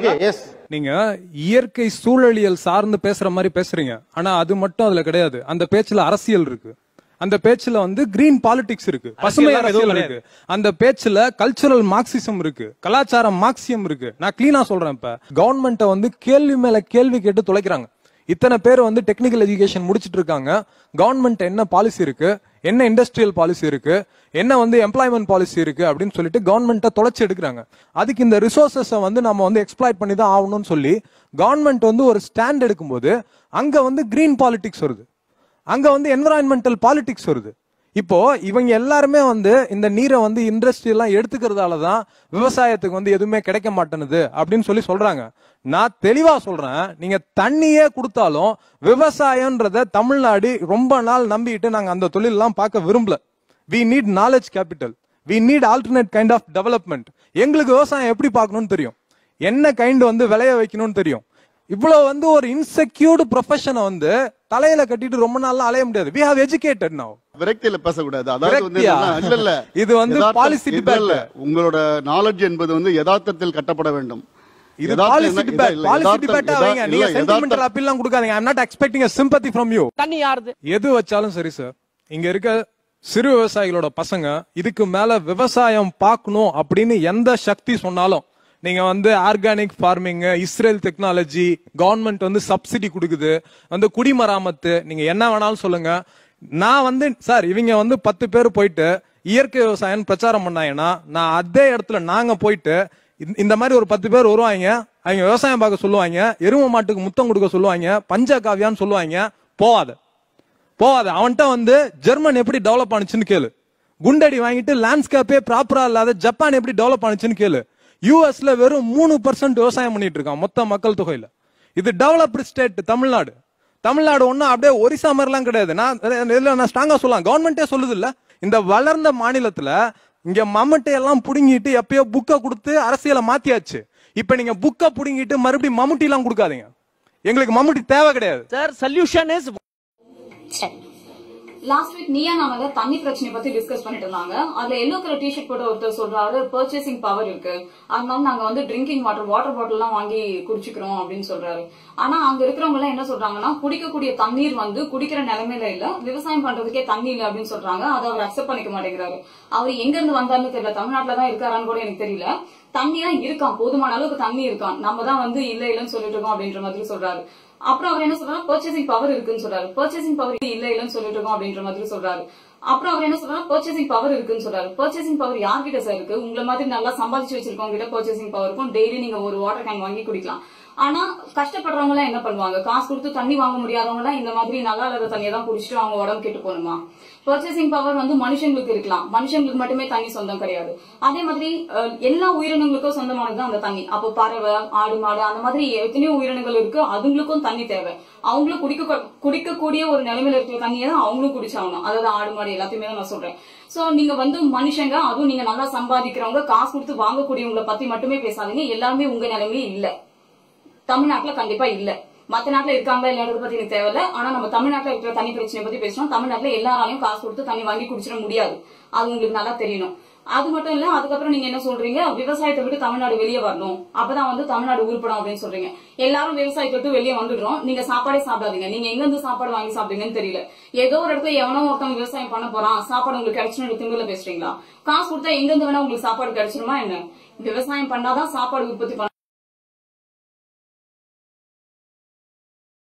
S நீங்க இயற்கை சூழலியல் சார்ந்து பேசுற மாதிரி பேசுறீங்க. ஆனா அது மட்டும் அதுல கிடையாது. அந்த பேச்சுல அரசியல் இருக்கு. அந்த பேச்சுல வந்து கிரீன் பாலிடிக்ஸ் இருக்கு. பசுமை அரசியல் இருக்கு. அந்த பேச்சுல கல்ச்சுரல் மார்க்சிசம் இருக்கு. கலாச்சார மார்க்சியம் இருக்கு. நான் கிளீனா சொல்றேன் இப்ப. கவர்மெண்ட்டை வந்து கேள்வி மேல கேள்வி கேட்டு துளைக்கிறாங்க இத்தனை பேர் வந்து டெக்னிக்கல் எஜுகேஷன் முடிச்சிட்டு இருக்காங்க. கவர்மெண்ட் என்ன பாலிசி இருக்கு? என்ன இண்டஸ்ட்ரியல் பாலிசி இருக்கு? என்ன வந்து எம்ப்ளாய்மெண்ட் பாலிசி இருக்கு? அப்படின்னு சொல்லிட்டு கவர்மெண்ட்டை தொலைச்சி எடுக்கிறாங்க. அதுக்கு இந்த ரிசோர்சஸை வந்து நம்ம வந்து எக்ஸ்ப்ளாய்ட் பண்ணி தான் ஆகணும்னு சொல்லி கவர்மெண்ட் வந்து ஒரு ஸ்டாண்ட் எடுக்கும்போது அங்க வந்து கிரீன் பாலிடிக்ஸ் வருது. அங்க வந்து என்விரான்மெண்டல் பாலிடிக்ஸ் வருது. இப்போ இவங்க எல்லாருமே வந்து இந்த நீரை வந்து இண்டஸ்ட்ரி எல்லாம் எடுத்துக்கிறதால தான் விவசாயத்துக்கு வந்து எதுவுமே கிடைக்க மாட்டேனுது அப்படின்னு சொல்லி சொல்றாங்க. நான் தெளிவா சொல்றேன். நீங்க தண்ணியே கொடுத்தாலும் விவசாயம்ன்றத தமிழ்நாடு ரொம்ப நாள் நம்பிட்டு நாங்க அந்த தொழில் எல்லாம் பார்க்க விரும்பல. We need knowledge capital we need alternate kind of development எங்களுக்கு விவசாயம் எப்படி பார்க்கணும்னு தெரியும். என்ன கைண்ட் வந்து விளைய வைக்கணும்னு தெரியும். இவ்வளவு வந்து ஒரு இன்செக்யூர்டு ப்ரொஃபஷனை வந்து தலையில கட்டிட்டு ரொம்ப நாள்லாம் அலைய முடியாது. வி ஹவ் எஜுகேட்டட் நவ் விரக்தியில பேசக்கூடாது. அதாவது வந்து இல்ல இல்ல. இது வந்து policy இல்ல, உங்களோட நாலேஜ் என்பது வந்து யதார்த்தத்தில் கட்டப்பட வேண்டும். இது பாலிசி டிபேட் பாலிசி யதார்த்தம் டிபேட்டா யதா- வைங்க. நீங்க சென்டிமெண்டல் அப்பீல்லாம் கொடுக்காதீங்க. I am not expecting a sympathy from you. தண்ணி யாருது? எது வச்சாலும் சரி சார் இங்க இருக்க சிறு விவசாயிகளோட பசங்க இதுக்கு மேல விவசாயம் பார்க்கணும் அப்படின்னு எந்த சக்தி சொன்னாலும் நீங்க வந்து organic farming Israel technology government வந்து சப்சிடி கொடுக்குது. வந்து குடிமராமத்து நீங்க என்ன வேணாலும் சொல்லுங்க. நான் வந்து சார் இவங்க வந்து பத்து பேர் போயிட்டு இயற்கை விவசாயம் பிரச்சாரம் பண்ணாங்கன்னா நான் அதே இடத்துல நாங்க போயிட்டு இந்த- மாதிரி ஒரு பத்து பேர் வருவாங்க அவங்க விவசாயம் பார்க்க சொல்லுவாங்க எரும மாட்டுக்கு முத்தம் கொடுக்க சொல்லுவாங்க பஞ்சகாவியான்னு சொல்லுவாங்க போவாத. போவாத. அவன்கிட்ட வந்து ஜெர்மன் எப்படி டெவலப் ஆனுச்சுன்னு கேளு. குண்டடி வாங்கிட்டு லேண்ட்ஸ்கேப்பே ப்ராப்பரா இல்லாத ஜப்பான் எப்படி டெவலப் ஆனுச்சுன்னு கேளு. யூஎஸ்ல வெறும் மூணு பர்சன்ட் விவசாயம் பண்ணிட்டு இருக்கான் மொத்த மக்கள் தொகையில. இது டெவலப்டு ஸ்டேட் தமிழ்நாடு. தமிழ்நாடு ஒன்றும் அப்படியே ஒரிசா மாதிரிலாம் கிடையாது. நான் இதுல நான் ஸ்ட்ராங்கா சொல்லலாம். கவர்மெண்டே சொல்லுது இல்ல இந்த வளர்ந்த மாநிலத்துல இங்க மம்மட்டை எல்லாம் புடுங்கிட்டு எப்பயோ புக்கை கொடுத்து அரசியலை மாத்தியாச்சு. இப்ப நீங்க புக்கை புடுங்கிட்டு மறுபடியும் மம்முட்டி எல்லாம் கொடுக்காதீங்க. எங்களுக்கு மம்முட்டி தேவை கிடையாது. Sir solution is last week Neeya Naana தண்ணி பிரச்சனை பத்தி டிஸ்கஸ் பண்ணிட்டு இருந்தாங்க. அதுல எல்லோ கலர் டிஷர்ட் போட்டு ஒருத்தர் சொல்றாரு பர்ச்சேசிங் பவர் இருக்கு. அதனால நாங்க வந்து ட்ரிங்கிங் வாட்டர் வாட்டர் பாட்டில் எல்லாம் வாங்கி குடிச்சுக்கிறோம் அப்படின்னு சொல்றாரு. ஆனா அங்க இருக்கிறவங்க எல்லாம் என்ன சொல்றாங்கன்னா குடிக்கக்கூடிய தண்ணீர் வந்து குடிக்கிற நிலைமையில இல்ல. விவசாயம் பண்றதுக்கே தண்ணி இல்ல அப்படின்னு சொல்றாங்க. அதை அவர் அக்செப்ட் பண்ணிக்க மாட்டேங்கிறாரு. அவர் எங்க இருந்து வந்தாருன்னு தெரியல. தமிழ்நாட்டுல தான் இருக்காரான்னு கூட எனக்கு தெரியல. தண்ணியா இருக்கான் போதுமான அளவுக்கு தண்ணி இருக்கான் நம்ம தான் வந்து இல்ல இல்லன்னு சொல்லிட்டு இருக்கோம் அப்படின்ற மாதிரி சொல்றாரு. அப்புறம் அவர் என்ன சொல்றாரு பர்ச்சேசிங் பவர் இருக்குன்னு சொல்றாரு. பர்ச்சேசிங் பவர் இல்ல இல்லன்னு சொல்லிட்டு இருக்கோம் அப்படின்ற மாதிரி சொல்றாரு. அப்புறம் அவர் என்ன சொல்றாரு பர்ச்சேசிங் பவர் இருக்குன்னு சொல்றாரு. பர்ச்சேசிங் பவர் யார்கிட்ட சார் இருக்கு? உங்களை மாதிரி நல்லா சம்பாதிச்சு வச்சிருக்கவங்க கிட்ட பர்ச்சேசிங் பவர் இருக்கும். டெய்லி நீங்க ஒரு வாட்டர் கேன் வாங்கி குடிக்கலாம். ஆனா கஷ்டப்படுறவங்க எல்லாம் என்ன பண்ணுவாங்க? காசு கொடுத்து தண்ணி வாங்க முடியாதவங்க எல்லாம் இந்த மாதிரி நல்லா இல்லாத தண்ணியை தான் குடிச்சிட்டு அவங்க உடம்பு கெட்டு போகணுமா பர்ச்சேசிங் பவர் வந்து மனுஷங்களுக்கு இருக்கலாம். மனுஷங்களுக்கு மட்டுமே தண்ணி சொந்தம் கிடையாது. அதே மாதிரி எல்லா உயிரினங்களுக்கும் சொந்தமானது அந்த தண்ணி. அப்போ பறவை ஆடு மாடு அந்த மாதிரி எத்தனையோ உயிரினங்கள் இருக்கு. அதுங்களுக்கும் தண்ணி தேவை. அவங்களும் குடிக்க குடிக்கக்கூடிய ஒரு நிலைமையில இருக்கிற தண்ணியை தான் அவங்களும் குடிச்சாகணும். அதாவது ஆடு மாடு எல்லாத்தையுமே தான் நான் சொல்றேன். சோ நீங்க வந்து மனுஷங்க அதுவும் நீங்க நல்லா சம்பாதிக்கிறவங்க காசு கொடுத்து வாங்கக்கூடியவங்களை பத்தி மட்டுமே பேசாதீங்க. எல்லாருமே உங்க நிலைமையில இல்லை. தமிழ்நாட்டுல கண்டிப்பா இல்ல. மத்த நாட்டுல இருக்காங்களா இல்லைன்றத பத்தி எனக்கு தேவையில்ல. ஆனா நம்ம தமிழ்நாட்டுல இருக்கிற தண்ணி பிரச்சனை பத்தி பேசணும் தமிழ்நாட்டுல எல்லாராலையும் காசு கொடுத்து தண்ணி வாங்கி குடிச்சிட முடியாது. அது உங்களுக்கு நல்லா தெரியணும். அது மட்டும் இல்ல அதுக்கப்புறம் நீங்க என்ன சொல்றீங்க? விவசாயத்தை விட்டு தமிழ்நாடு வெளியே வரணும். அப்பதான் வந்து தமிழ்நாடு உருப்படும் அப்படின்னு சொல்றீங்க. எல்லாரும் விவசாயத்தை விட்டு வெளியே வந்துடுறோம். நீங்க சாப்பாடே சாப்பிடாதீங்க. நீங்க எங்க இருந்து சாப்பாடு வாங்கி சாப்பிடுங்கன்னு தெரியல. ஏதோ ஒரு இடத்துல எவனோ ஒருத்தன் விவசாயம் பண்ண போறான். சாப்பாடு உங்களுக்கு கிடைச்சுன்னு திமிரில பேசுறீங்களா? காசு கொடுத்தா எங்க இருந்து வேணா உங்களுக்கு சாப்பாடு கிடைச்சிருமா என்ன? விவசாயம் பண்ணாதான் சாப்பாடு உற்பத்தி பண்ண